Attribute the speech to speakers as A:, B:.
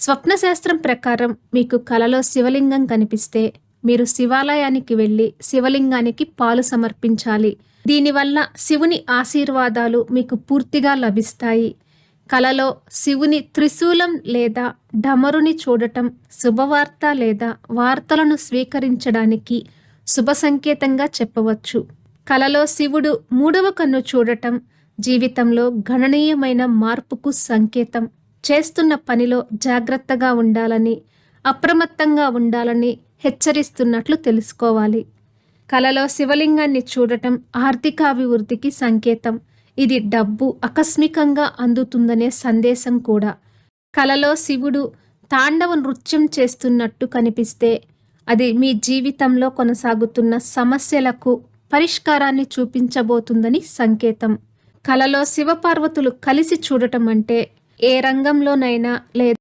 A: స్వప్నశాస్త్రం ప్రకారం మీకు కలలో శివలింగం కనిపిస్తే మీరు శివాలయానికి వెళ్ళి శివలింగానికి పాలు సమర్పించాలి. దీనివల్ల శివుని ఆశీర్వాదాలు మీకు పూర్తిగా లభిస్తాయి. కలలో శివుని త్రిశూలం లేదా డమరుని చూడటం శుభవార్త లేదా వార్తలను స్వీకరించడానికి శుభ సంకేతంగా చెప్పవచ్చు. కలలో శివుడు మూడవ కన్ను చూడటం జీవితంలో గణనీయమైన మార్పుకు సంకేతం. చేస్తున్న పనిలో జాగ్రత్తగా ఉండాలని అప్రమత్తంగా ఉండాలని హెచ్చరిస్తున్నట్లు తెలుసుకోవాలి. కలలో శివలింగాన్ని చూడటం ఆర్థికాభివృద్ధికి సంకేతం. ఇది డబ్బు ఆకస్మికంగా అందుతుందనే సందేశం కూడా. కలలో శివుడు తాండవ నృత్యం చేస్తున్నట్టు కనిపిస్తే అది మీ జీవితంలో కొనసాగుతున్న సమస్యలకు పరిష్కారాన్ని చూపించబోతుందని సంకేతం. కలలో శివపార్వతులు కలిసి చూడటం అంటే ఏ రంగంలోనైనా లేదా.